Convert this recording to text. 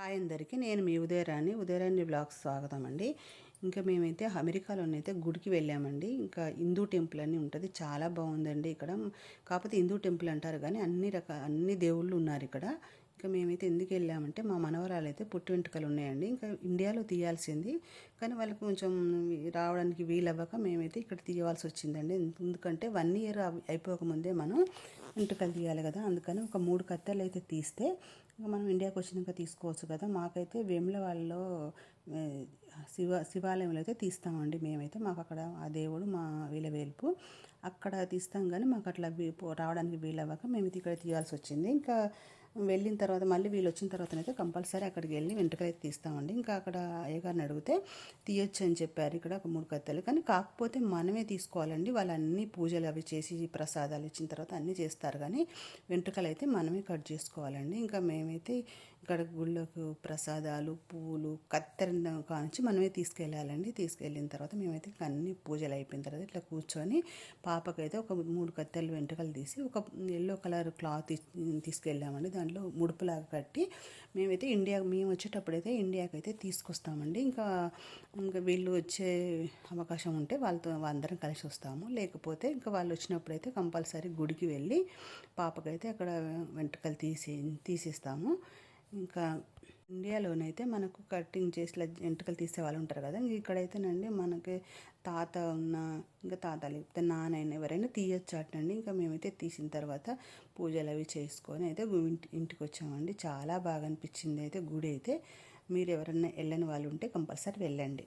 Hi అందరికీ నేను మీ Udayarani Udayarani blogs స్వాగతం అండి ఇంకా మేమైతే అమెరికాలోనైతే గుడికి వెళ్ళామండి. ఇంకా హిందూ టెంపుల్ అని ఉంటుంది. చాలా బాగుందండి ఇక్కడ. కాకపోతే హిందూ టెంపుల్ అంటారు కానీ అన్ని రకాల అన్ని దేవుళ్ళు ఉన్నారు ఇక్కడ. ఇంకా మేమైతే ఎందుకు వెళ్ళామంటే మా మనవరాలు అయితే పుట్టి వెంట్రుకలు ఉన్నాయండి. ఇంకా ఇండియాలో తీయాల్సింది. కానీ వాళ్ళకి కొంచెం రావడానికి వీలవ్వక మేమైతే ఇక్కడ తీయవలసి వచ్చిందండి. ఎందుకంటే వన్ ఇయర్ అయిపోకముందే మనం వెంట్రుకలు తీయాలి కదా. అందుకని ఒక మూడు కత్తెలు అయితే తీస్తే ఇంకా మనం ఇండియాకి వచ్చినాక తీసుకోవచ్చు కదా. మాకైతే వేములవాడలో శివ శివాలయంలో అయితే తీస్తామండి మేమైతే. మాకు అక్కడ ఆ దేవుడు మా వీలవేల్పు అక్కడ తీస్తాం కానీ మాకు అట్లా రావడానికి వీలవ్వక మేమైతే ఇక్కడ తీయాల్సి వచ్చింది. ఇంకా వెళ్ళిన తర్వాత మళ్ళీ వీళ్ళు వచ్చిన తర్వాత అయితే కంపల్సరీ అక్కడికి వెళ్ళి వెంట్రుకలు అయితే తీస్తామండి. ఇంకా అక్కడ అయ్యగారిని అడిగితే తీయొచ్చు అని చెప్పారు. ఇక్కడ ఒక మూడు కత్తెలు. కానీ కాకపోతే మనమే తీసుకోవాలండి. వాళ్ళు అన్ని పూజలు అవి చేసి ప్రసాదాలు ఇచ్చిన తర్వాత అన్నీ చేస్తారు. కానీ వెంట్రుకలు అయితే మనమే కట్ చేసుకోవాలండి. ఇంకా మేమైతే ఇక్కడ గుళ్ళకు ప్రసాదాలు పూలు కత్తెర కానుంచి మనమే తీసుకెళ్ళాలండి. తీసుకెళ్ళిన తర్వాత మేమైతే అన్ని పూజలు అయిపోయిన తర్వాత ఇట్లా కూర్చొని పాపకైతే ఒక మూడు కత్తెలు వెంట్రుకలు తీసి ఒక ఎల్లో కలర్ క్లాత్ తీసుకెళ్ళామండి. దాంట్లో ముడుపులాగా కట్టి మేమైతే ఇండియా మేము వచ్చేటప్పుడైతే ఇండియాకి అయితే తీసుకొస్తామండి. ఇంకా ఇంకా వీళ్ళు వచ్చే అవకాశం ఉంటే వాళ్ళతో అందరం కలిసి వస్తాము. లేకపోతే ఇంకా వాళ్ళు వచ్చినప్పుడు అయితే కంపల్సరీ గుడికి వెళ్ళి పాపకైతే అక్కడ వెంట్రుకలు తీసి తీసిస్తాము. ఇంకా ఇండియాలోనైతే మనకు కటింగ్ చేసి వెంట్రుకలు తీసే వాళ్ళు ఉంటారు కదా. ఇక్కడైతేనండి మనకి తాత ఉన్న ఇంకా తాత లేకపోతే నాన్న ఎవరైనా తీయొచ్చు అటండి. ఇంకా మేమైతే తీసిన తర్వాత పూజలు అవి చేసుకొని అయితే ఇంటికి వచ్చామండి. చాలా బాగా అనిపించింది అయితే గుడి అయితే. మీరు ఎవరైనా వెళ్ళని వాళ్ళు ఉంటే కంపల్సరీ వెళ్ళండి.